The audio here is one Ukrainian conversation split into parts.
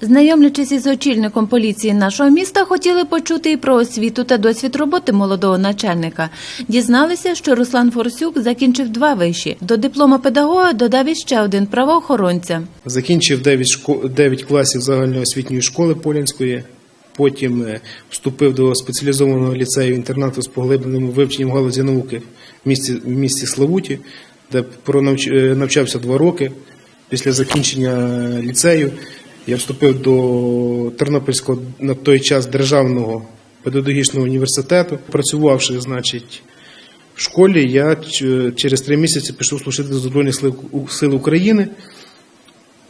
Знайомлячись із очільником поліції нашого міста, хотіли почути і про освіту та досвід роботи молодого начальника. Дізналися, що Руслан Форсюк закінчив два виші. До диплома педагога додав іще один правоохоронця. Закінчив 9, шко... 9 класів загальноосвітньої школи Полянської. Потім е, вступив до спеціалізованого ліцею інтернату з поглибленим вивченням галузі науки в місті, в місті Славуті, де е, навчався два роки. Після закінчення ліцею я вступив до Тернопільського на той час державного педагогічного університету. Працювавши, значить, в школі, я через три місяці пішов служити до Збройних сил України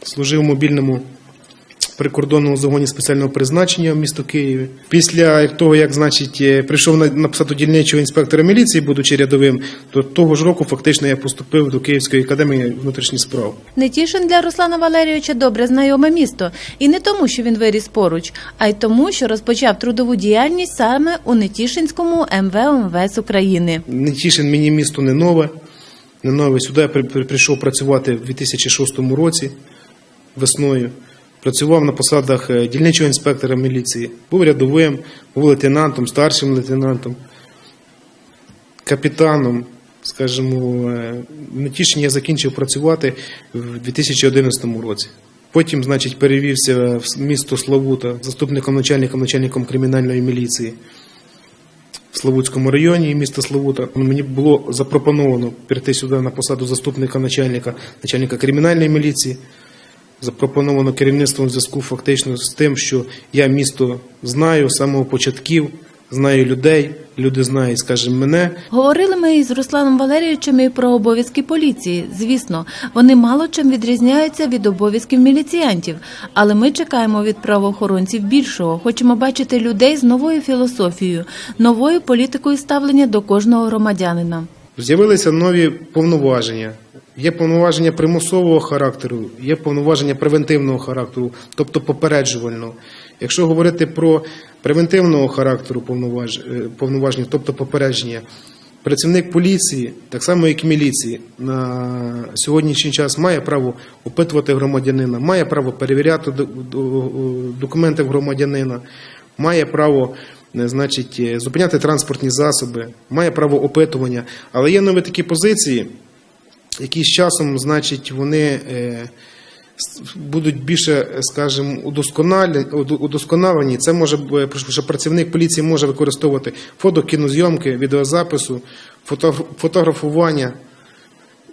служив в мобільному прикордонному загоні спеціального призначення в місто Києві. Після того, як значить, е, прийшов на, посаду дільничого інспектора міліції, будучи рядовим, то того ж року фактично я поступив до Київської академії внутрішніх справ. Нетішин для Руслана Валерійовича добре знайоме місто, і не тому, що він виріс поруч, а й тому, що розпочав трудову діяльність саме у Нетішинському МВ МВС України. Нетішин мені місто не нове. Не нове. Сюди я при- при- прийшов працювати в 2006 році весною. Працював на посадах е, дільничого інспектора міліції, був рядовим, був лейтенантом, старшим лейтенантом, капітаном. Скажімо, е, в я закінчив працювати в 2011 році. Потім, значить, перевівся в місто Славута заступником начальником, начальником кримінальної міліції в Славутському районі міста Славута. Мені було запропоновано перейти сюди на посаду заступника начальника, начальника кримінальної міліції. Запропоновано керівництвом в зв'язку фактично з тим, що я місто знаю з самого початків, знаю людей, люди знають, скажімо, мене. Говорили ми із Русланом Валерійовичем і про обов'язки поліції. Звісно, вони мало чим відрізняються від обов'язків міліціянтів, але ми чекаємо від правоохоронців більшого. Хочемо бачити людей з новою філософією, новою політикою ставлення до кожного громадянина. З'явилися нові повноваження. Є повноваження примусового характеру, є повноваження превентивного характеру, тобто попереджувального. Якщо говорити про превентивного характеру е, повноваження, тобто попередження, працівник поліції, так само як і міліції, на сьогоднішній час має право опитувати громадянина, має право перевіряти до- до- документи громадянина, має право е, значить, е, зупиняти транспортні засоби, має право опитування. Але є нові такі позиції, які з часом, значить, вони е, будуть більше, е, скажімо, удосконалені. Це може що працівник поліції може використовувати фото, кінозйомки, відеозапису, фотографування.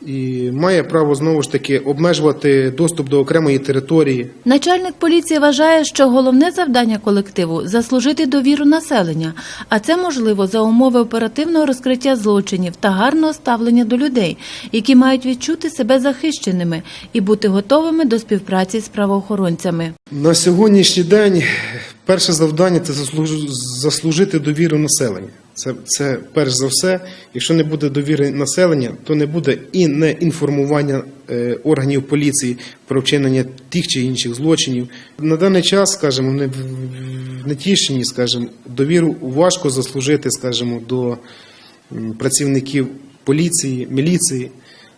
І має право знову ж таки обмежувати доступ до окремої території, Начальник поліції вважає, що головне завдання колективу заслужити довіру населення, а це можливо за умови оперативного розкриття злочинів та гарного ставлення до людей, які мають відчути себе захищеними і бути готовими до співпраці з правоохоронцями. На сьогоднішній день перше завдання це заслуж- заслужити довіру населення. Це, це перш за все. Якщо не буде довіри населення, то не буде і не інформування е, органів поліції про вчинення тих чи інших злочинів. На даний час, скажімо, не в Нетішині, скажімо, довіру важко заслужити, скажімо, до працівників поліції, міліції.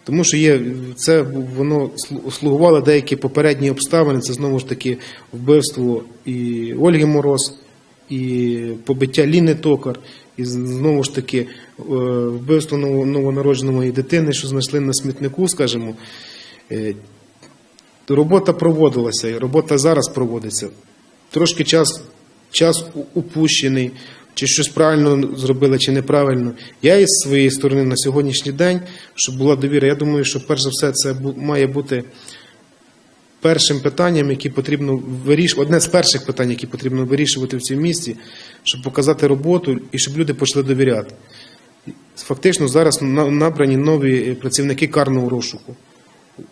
Тому що є це воно слугувало деякі попередні обставини. Це знову ж таки вбивство і Ольги Мороз, і побиття Ліни Токар, і знову ж таки е, вбивство новонародженої дитини, що знайшли на смітнику, скажімо. Е, Робота проводилася, і робота зараз проводиться. Трошки час, час упущений, чи щось правильно зробили, чи неправильно. Я із своєї сторони на сьогоднішній день, щоб була довіра, я думаю, що перш за все це має бути першим питанням, які потрібно вирішувати, одне з перших питань, які потрібно вирішувати в цьому місті, щоб показати роботу і щоб люди почали довіряти. Фактично зараз набрані нові працівники карного розшуку.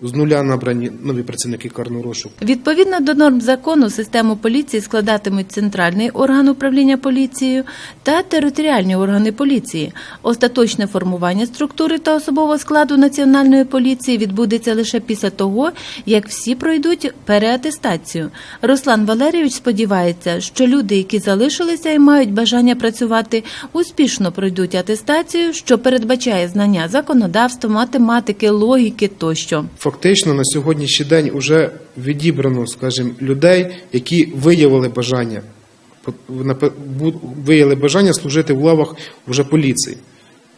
З нуля набрані нові працівники карного розшуку. Відповідно до норм закону, систему поліції складатимуть центральний орган управління поліцією та територіальні органи поліції. Остаточне формування структури та особового складу національної поліції відбудеться лише після того, як всі пройдуть переатестацію. Руслан Валерійович сподівається, що люди, які залишилися і мають бажання працювати, успішно пройдуть атестацію, що передбачає знання законодавства, математики, логіки тощо. Фактично на сьогоднішній день вже відібрано, скажімо, людей, які виявили бажання виявили бажання служити в лавах вже поліції.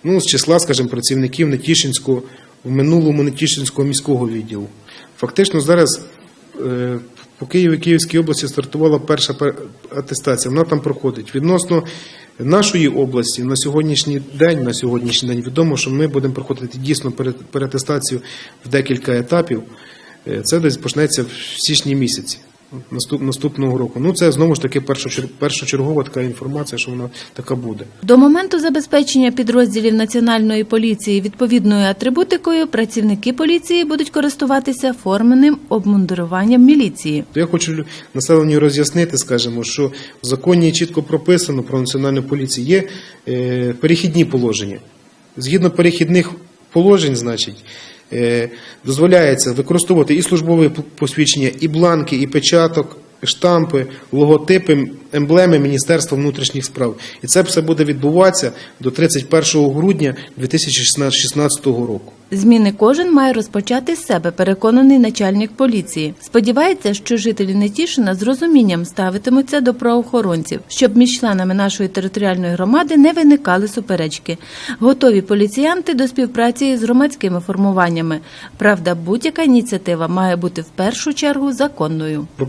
Ну, з числа, скажімо, працівників Нетішинського, в минулому Нетішинського міського відділу. Фактично зараз е, по Києві Київській області стартувала перша пер- атестація. Вона там проходить. Відносно нашої області на сьогоднішній день, на сьогоднішній день відомо, що ми будемо проходити дійсно пере- переатестацію в декілька етапів. Е, Це десь почнеться в січні місяці наступного року. Ну, це знову ж таки першочер- першочергова така інформація, що вона така буде. До моменту забезпечення підрозділів Національної поліції відповідною атрибутикою працівники поліції будуть користуватися форменним обмундируванням міліції. Я хочу населенню роз'яснити, скажімо, що в законі чітко прописано про національну поліцію є е, перехідні положення. Згідно перехідних положень, значить, е, дозволяється використовувати і службове посвідчення, і бланки, і печаток, штампи, логотипи, емблеми Міністерства внутрішніх справ. І це все буде відбуватися до 31 грудня 2016 року. Зміни кожен має розпочати з себе, переконаний начальник поліції. Сподівається, що жителі Нетішина з розумінням ставитимуться до правоохоронців, щоб між членами нашої територіальної громади не виникали суперечки. Готові поліціянти до співпраці з громадськими формуваннями. Правда, будь-яка ініціатива має бути в першу чергу законною. про-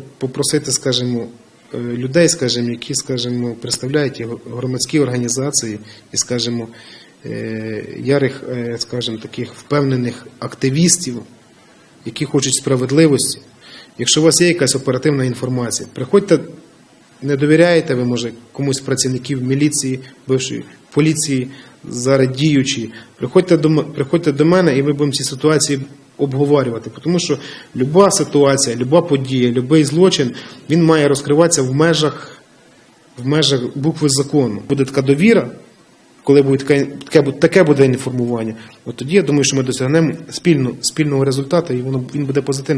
попросити, скажімо, е, людей, скажімо, які, скажімо, представляють громадські організації і, скажімо, е, ярих, е, скажімо, таких впевнених активістів, які хочуть справедливості. Якщо у вас є якась оперативна інформація, приходьте, не довіряєте ви, може, комусь працівників міліції, бившої поліції, зараз діючі, приходьте до, приходьте до мене і ми будемо ці ситуації обговорювати. Тому що люба ситуація, люба подія, будь-який злочин, він має розкриватися в межах, в межах букви закону. Буде така довіра, коли буде таке, таке, таке буде інформування, от тоді я думаю, що ми досягнемо спільно, спільного результату і воно він буде позитивним.